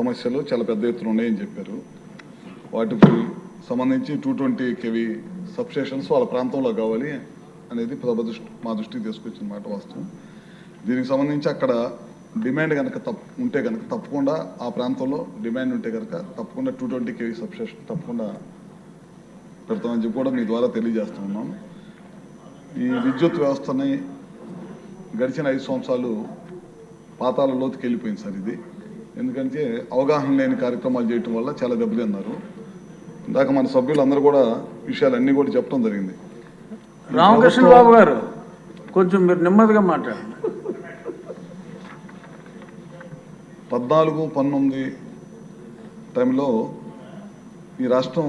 సమస్యలు చాలా పెద్ద ఎత్తున ఉన్నాయని చెప్పారు. వాటికి సంబంధించి టూ ట్వంటీ కేవీ సబ్స్టేషన్స్ వాళ్ళ ప్రాంతంలో కావాలి అనేది ప్రభు మా దృష్టికి తీసుకొచ్చిన మాట వాస్తవం. దీనికి సంబంధించి అక్కడ డిమాండ్ కనుక తప్పు ఉంటే కనుక తప్పకుండా ఆ ప్రాంతంలో డిమాండ్ ఉంటే కనుక తప్పకుండా టూ ట్వంటీ కేవీ సబ్స్టేషన్ తప్పకుండా పెడతామని చెప్పి కూడా మీ ద్వారా తెలియజేస్తూ ఉన్నాం. ఈ విద్యుత్ వ్యవస్థని గడిచిన ఐదు సంవత్సరాలు పాతాల లోతుకి వెళ్ళిపోయింది సార్ ఇది. ఎందుకంటే అవగాహన లేని కార్యక్రమాలు చేయటం వల్ల చాలా దెబ్బతిన్నారు ఇందాక మన సభ్యులు అందరూ కూడా విషయాలన్నీ కూడా చెప్పడం జరిగింది. రామకృష్ణ బాబు గారు కొంచెం మీరు నెమ్మదిగా మాట్లాడండి. పద్నాలుగు పంతొమ్మిది టైంలో ఈ రాష్ట్రం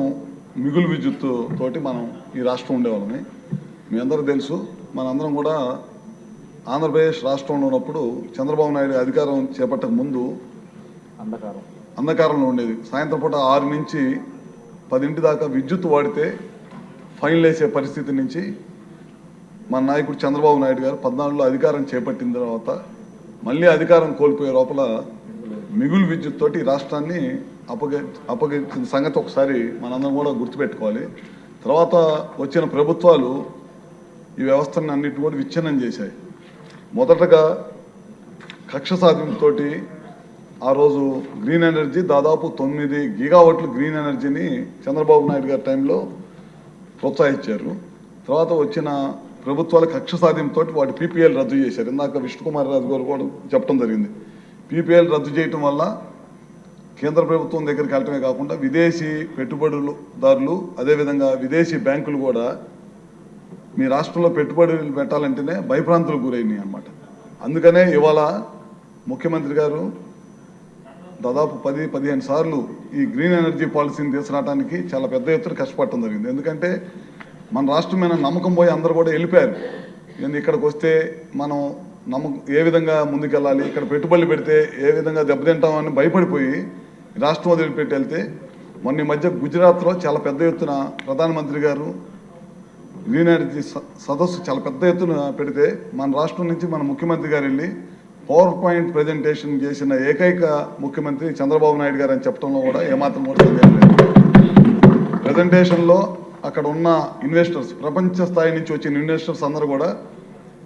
మిగులు విద్యుత్ తోటి మనం ఈ రాష్ట్రం ఉండేవాళ్ళని మీ అందరూ తెలుసు మనందరం కూడా ఆంధ్రప్రదేశ్ రాష్ట్రంలో ఉన్నప్పుడు చంద్రబాబు నాయుడు అధికారం చేపట్టక ముందు అంధకారంలో ఉండేది. సాయంత్రం పూట ఆరు నుంచి పదింటి దాకా విద్యుత్ వాడితే ఫైన్లు వేసే పరిస్థితి నుంచి మన నాయకుడు చంద్రబాబు నాయుడు గారు పద్నాలుగులో అధికారం చేపట్టిన తర్వాత మళ్ళీ అధికారం కోల్పోయే లోపల మిగులు విద్యుత్ తోటి రాష్ట్రాన్ని అప్పగ అప్పగించిన సంగతి ఒకసారి మనందరం కూడా గుర్తుపెట్టుకోవాలి. తర్వాత వచ్చిన ప్రభుత్వాలు ఈ వ్యవస్థను అన్నిటిని కూడా విచ్ఛిన్నం చేశాయి. మొదటగా కక్ష సాధింపుతోటి ఆ రోజు గ్రీన్ ఎనర్జీ దాదాపు తొమ్మిది గిగావట్లు గ్రీన్ ఎనర్జీని చంద్రబాబు నాయుడు గారి టైంలో ప్రోత్సహించారు. తర్వాత వచ్చిన ప్రభుత్వాల కక్ష సాధ్యంతో వాటి పీపీఎల్ రద్దు చేశారు. ఇందాక విష్ణుకుమార్ రాజు గారు కూడా చెప్పడం జరిగింది. పీపీఎల్ రద్దు చేయటం వల్ల కేంద్ర ప్రభుత్వం దగ్గరికి వెళ్ళటమే కాకుండా విదేశీ పెట్టుబడులదారులు అదేవిధంగా విదేశీ బ్యాంకులు కూడా మీ రాష్ట్రంలో పెట్టుబడులు పెట్టాలంటేనే భయభ్రాంతులకు గురైనాయి అనమాట అందుకనే ఇవాళ ముఖ్యమంత్రి గారు దాదాపు పది పదిహేను సార్లు ఈ గ్రీన్ ఎనర్జీ పాలసీని తీసుకురావడానికి చాలా పెద్ద ఎత్తున కష్టపడటం జరిగింది. ఎందుకంటే మన రాష్ట్రం మీద నమ్మకం పోయి అందరూ కూడా వెళ్ళిపోయారు. నేను ఇక్కడికి వస్తే మనం నమ్మకం ఏ విధంగా ముందుకెళ్ళాలి ఇక్కడ పెట్టుబడులు పెడితే ఏ విధంగా దెబ్బతింటామని భయపడిపోయి రాష్ట్రం వదిలిపెట్టి వెళ్తే మొన్న మధ్య గుజరాత్లో చాలా పెద్ద ఎత్తున ప్రధానమంత్రి గారు గ్రీన్ ఎనర్జీ స- సదస్సు చాలా పెద్ద ఎత్తున పెడితే మన రాష్ట్రం నుంచి మన ముఖ్యమంత్రి గారు వెళ్ళి పవర్ పాయింట్ ప్రజెంటేషన్ చేసిన ఏకైక ముఖ్యమంత్రి చంద్రబాబు నాయుడు గారు అని చెప్పడంలో కూడా ఏమాత్రం కూడా సందేహం ప్రజెంటేషన్లో అక్కడ ఉన్న ఇన్వెస్టర్స్ ప్రపంచ స్థాయి నుంచి వచ్చిన ఇన్వెస్టర్స్ అందరూ కూడా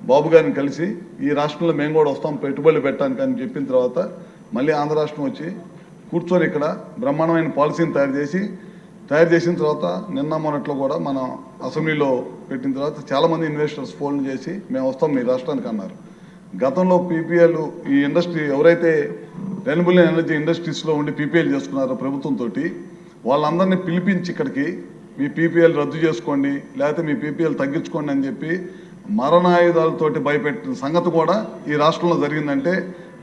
బాబు గారిని కలిసి ఈ రాష్ట్రంలో మేము కూడా వస్తాం పెట్టుబడులు పెట్టడానికి అని చెప్పిన తర్వాత మళ్ళీ ఆంధ్ర రాష్ట్రం వచ్చి కూర్చొని ఇక్కడ బ్రహ్మాండమైన పాలసీని తయారు చేసి తయారు చేసిన తర్వాత నిన్న మొన్నట్లో కూడా మన అసెంబ్లీలో పెట్టిన తర్వాత చాలామంది ఇన్వెస్టర్స్ ఫోన్ చేసి మేము వస్తాం మీ రాష్ట్రానికి అన్నారు. గతంలో పీపీఎల్ ఈ ఇండస్ట్రీ ఎవరైతే రెన్యూబుల్ ఎనర్జీ ఇండస్ట్రీస్లో ఉండి పీపీఎల్ చేసుకున్నారో ప్రభుత్వంతో వాళ్ళందరినీ పిలిపించి ఇక్కడికి మీ పీపీఎల్ రద్దు చేసుకోండి లేకపోతే మీ పీపీఎల్ తగ్గించుకోండి అని చెప్పి మరణాయుధాలతోటి భయపెట్టిన సంగతి కూడా ఈ రాష్ట్రంలో జరిగిందంటే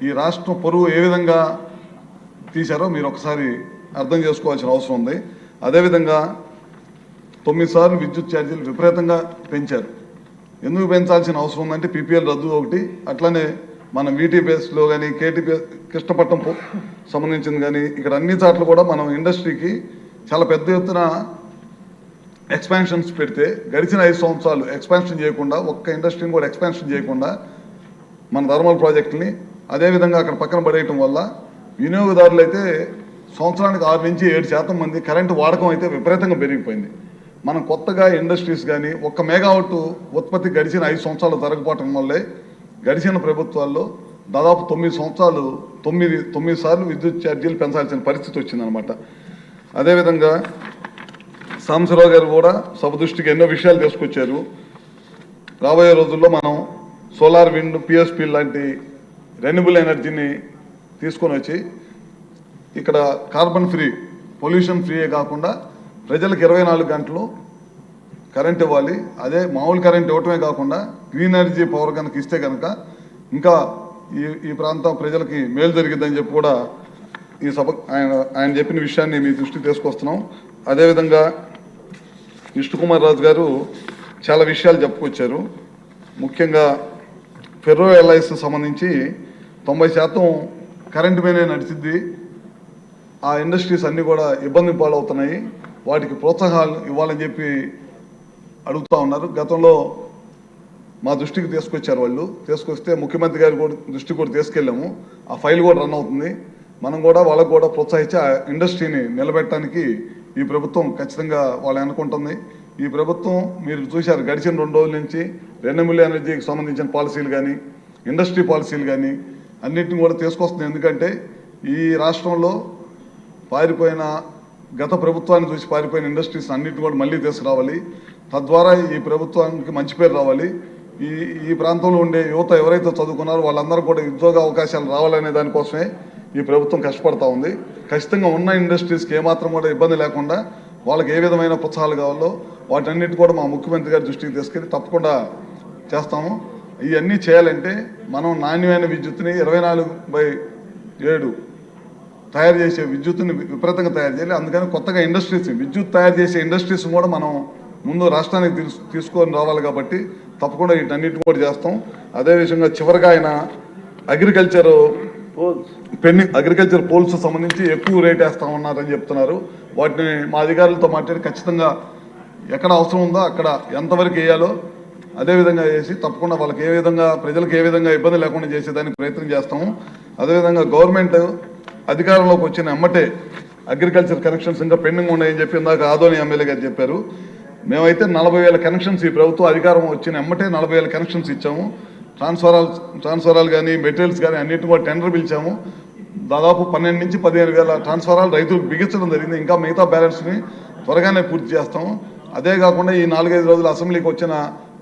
ఈ రాష్ట్రం పొరుగు ఏ విధంగా తీశారో మీరు ఒకసారి అర్థం చేసుకోవాల్సిన అవసరం ఉంది. అదేవిధంగా తొమ్మిది సార్లు విద్యుత్ ఛార్జీలు విపరీతంగా పెంచారు. ఎందుకు పెంచాల్సిన అవసరం ఉందంటే పీపీఎల్ రద్దు ఒకటి. అట్లానే మనం వీటీపీఎస్లో కానీ కేటీపీఎస్ కృష్ణపట్నం సంబంధించింది కానీ ఇక్కడ అన్ని చోట్ల కూడా మనం ఇండస్ట్రీకి చాలా పెద్ద ఎత్తున ఎక్స్పాన్షన్స్ పెడితే గడిచిన ఐదు సంవత్సరాలు ఎక్స్పాన్షన్ చేయకుండా ఒక్క ఇండస్ట్రీని కూడా ఎక్స్పాన్షన్ చేయకుండా మన థర్మల్ ప్రాజెక్టుని అదేవిధంగా అక్కడ పక్కన పడేయటం వల్ల వినియోగదారులు అయితే సంవత్సరానికి ఆరు నుంచి ఏడు శాతం మంది కరెంటు వాడకం అయితే విపరీతంగా పెరిగిపోయింది. మనం కొత్తగా ఇండస్ట్రీస్ కానీ ఒక్క మెగావాట్ ఉత్పత్తి గడిచిన ఐదు సంవత్సరాలు జరగపోవటం వల్లే గడిచిన ప్రభుత్వాల్లో దాదాపు తొమ్మిది సంవత్సరాలు తొమ్మిది తొమ్మిది సార్లు విద్యుత్ ఛార్జీలు పెంచాల్సిన పరిస్థితి వచ్చిందనమాట అదేవిధంగా సాంబశివరావు గారు కూడా సభ దృష్టికి ఎన్నో విషయాలు తీసుకొచ్చారు. రాబోయే రోజుల్లో మనం సోలార్ విండ్ పిఎస్పి లాంటి రెన్యూబుల్ ఎనర్జీని తీసుకొని వచ్చి ఇక్కడ కార్బన్ ఫ్రీ పొల్యూషన్ ఫ్రీయే కాకుండా ప్రజలకు ఇరవై నాలుగు గంటలు కరెంట్ ఇవ్వాలి. అదే మామూలు కరెంట్ ఇవ్వటమే కాకుండా గ్రీన్ ఎనర్జీ పవర్ కనుక ఇస్తే కనుక ఇంకా ఈ ఈ ప్రాంతం ప్రజలకి మేలు జరిగిద్దని చెప్పి కూడా ఈ సభ ఆయన ఆయన చెప్పిన విషయాన్ని మీ దృష్టికి తీసుకొస్తున్నాం. అదేవిధంగా విష్ణుకుమార్ రాజు గారు చాలా విషయాలు చెప్పుకొచ్చారు. ముఖ్యంగా ఫెర్రో ఎల్ఐస్ సంబంధించి తొంభై శాతం కరెంటు మీదే నడిచిద్ది. ఆ ఇండస్ట్రీస్ అన్నీ కూడా ఇబ్బంది పాలవుతున్నాయి. వాటికి ప్రోత్సాహాలు ఇవ్వాలని చెప్పి అడుగుతా ఉన్నారు. గతంలో మా దృష్టికి తీసుకొచ్చారు వాళ్ళు. తీసుకొస్తే ముఖ్యమంత్రి గారి కూడా దృష్టి కూడా తీసుకెళ్ళాము. ఆ ఫైల్ కూడా రన్ అవుతుంది. మనం కూడా వాళ్ళకు కూడా ప్రోత్సహించి ఆ ఇండస్ట్రీని నిలబెట్టడానికి ఈ ప్రభుత్వం ఖచ్చితంగా వాళ్ళు అనుకుంటుంది. ఈ ప్రభుత్వం మీరు చూశారు గడిచిన రెండు రోజుల నుంచి రెన్యూబుల్ ఎనర్జీకి సంబంధించిన పాలసీలు కానీ ఇండస్ట్రీ పాలసీలు కానీ అన్నిటిని కూడా తీసుకొస్తుంది. ఎందుకంటే ఈ రాష్ట్రంలో పారిపోయిన గత ప్రభుత్వాన్ని చూసి పారిపోయిన ఇండస్ట్రీస్ అన్నిటిని కూడా మళ్ళీ తీసుకురావాలి. తద్వారా ఈ ప్రభుత్వానికి మంచి పేరు రావాలి. ఈ ఈ ప్రాంతంలో ఉండే యువత ఎవరైతే చదువుకున్నారో వాళ్ళందరూ కూడా ఉద్యోగ అవకాశాలు రావాలనే దానికోసమే ఈ ప్రభుత్వం కష్టపడతా ఉంది. ఖచ్చితంగా ఉన్న ఇండస్ట్రీస్కి ఏమాత్రం కూడా ఇబ్బంది లేకుండా వాళ్ళకి ఏ విధమైన ప్రోత్సాహాలు కావాలో వాటన్నిటి కూడా మా ముఖ్యమంత్రి గారి దృష్టికి తీసుకెళ్ళి తప్పకుండా చేస్తాము. ఇవన్నీ చేయాలంటే మనం నాణ్యమైన విద్యుత్ని ఇరవై నాలుగు బై ఏడు తయారు చేసే విద్యుత్తుని విపరీతంగా తయారు చేయాలి. అందుకని కొత్తగా ఇండస్ట్రీస్ విద్యుత్ తయారు చేసే ఇండస్ట్రీస్ కూడా మనం ముందు రాష్ట్రానికి తీసు తీసుకొని రావాలి కాబట్టి తప్పకుండా వీటన్నిటిని కూడా చేస్తాం. అదే విధంగా చివరిగా ఆయన అగ్రికల్చర్ పెండింగ్ అగ్రికల్చర్ పోల్స్ సంబంధించి ఎక్కువ రేట్ వేస్తా ఉన్నారని చెప్తున్నారు. వాటిని మా అధికారులతో మాట్లాడి ఖచ్చితంగా ఎక్కడ అవసరం ఉందో అక్కడ ఎంతవరకు వేయాలో అదే విధంగా చేసి తప్పకుండా వాళ్ళకి ఏ విధంగా ప్రజలకు ఏ విధంగా ఇబ్బంది లేకుండా చేసేదానికి ప్రయత్నం చేస్తాము. అదేవిధంగా గవర్నమెంట్ అధికారంలోకి వచ్చిన ఎమ్మటే అగ్రికల్చర్ కనెక్షన్స్ ఇంకా పెండింగ్ ఉన్నాయని చెప్పి ఇందాక ఆదోని ఎమ్మెల్యే గారు చెప్పారు. మేమైతే నలభై వేల కనెక్షన్స్ ఈ ప్రభుత్వం అధికారం వచ్చిన ఎమ్మటే నలభై వేల కనెక్షన్స్ ఇచ్చాము. ట్రాన్స్ఫరాల్ ట్రాన్స్ఫరాలు కానీ మెటీరియల్స్ కానీ అన్నింటిని కూడా టెండర్ పిలిచాము. దాదాపు పన్నెండు నుంచి పదిహేను వేల ట్రాన్స్ఫరాలు రైతులకు బిగించడం జరిగింది. ఇంకా మిగతా బ్యాలెన్స్ని త్వరగానే పూర్తి చేస్తాము. అదే కాకుండా ఈ నాలుగైదు రోజులు అసెంబ్లీకి వచ్చిన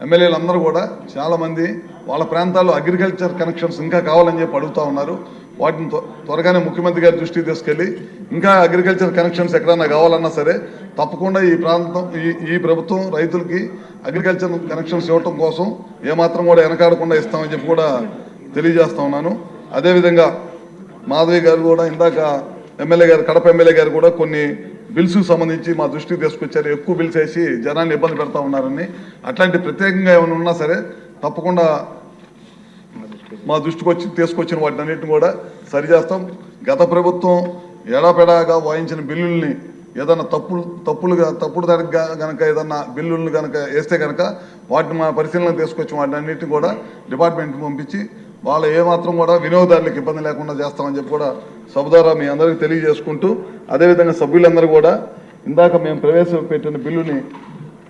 ఎమ్మెల్యేలు అందరూ కూడా చాలామంది వాళ్ళ ప్రాంతాల్లో అగ్రికల్చర్ కనెక్షన్స్ ఇంకా కావాలని చెప్పి అడుగుతా ఉన్నారు. వాటిని త్వ- త్వరగానే ముఖ్యమంత్రి గారి దృష్టికి తీసుకెళ్ళి ఇంకా అగ్రికల్చర్ కనెక్షన్స్ ఎక్కడన్నా కావాలన్నా సరే తప్పకుండా ఈ ప్రాంతం ఈ ఈ ప్రభుత్వం రైతులకి అగ్రికల్చర్ కనెక్షన్స్ ఇవ్వటం కోసం ఏమాత్రం కూడా వెనకాడకుండా ఇస్తామని చెప్పి కూడా తెలియజేస్తా ఉన్నాను. అదేవిధంగా మాధవి గారు కూడా ఇందాక ఎమ్మెల్యే గారు కడప ఎమ్మెల్యే గారు కూడా కొన్ని బిల్స్ సంబంధించి మా దృష్టికి తీసుకొచ్చారు. ఎక్కువ బిల్స్ వేసి జనాన్ని ఇబ్బంది పెడతా ఉన్నారని. అట్లాంటి ప్రత్యేకంగా ఏమైనా ఉన్నా సరే తప్పకుండా మా దృష్టికి వచ్చి తీసుకొచ్చిన వాటిని అన్నింటిని కూడా సరిచేస్తాం. గత ప్రభుత్వం ఎడాపెడాగా వాయించిన బిల్లుల్ని ఏదన్నా తప్పులు తప్పులుగా తప్పుడు దానికి గనక ఏదన్నా బిల్లులను కనుక వేస్తే కనుక వాటిని మా పరిశీలన తీసుకొచ్చి వాటిని అన్నింటిని కూడా డిపార్ట్మెంట్కి పంపించి వాళ్ళు ఏమాత్రం కూడా వినియోగదారులకు ఇబ్బంది లేకుండా చేస్తామని చెప్పి కూడా సభ ద్వారా మీ అందరికీ తెలియజేసుకుంటూ అదేవిధంగా సభ్యులందరూ కూడా ఇందాక మేము ప్రవేశపెట్టిన బిల్లుని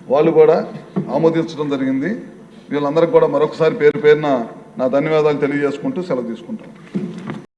వాళ్ళు కూడా ఆమోదించడం జరిగింది. వీళ్ళందరికీ కూడా మరొకసారి పేరు పేరున నా ధన్యవాదాలు తెలియజేసుకుంటూ సెలవు తీసుకుంటాను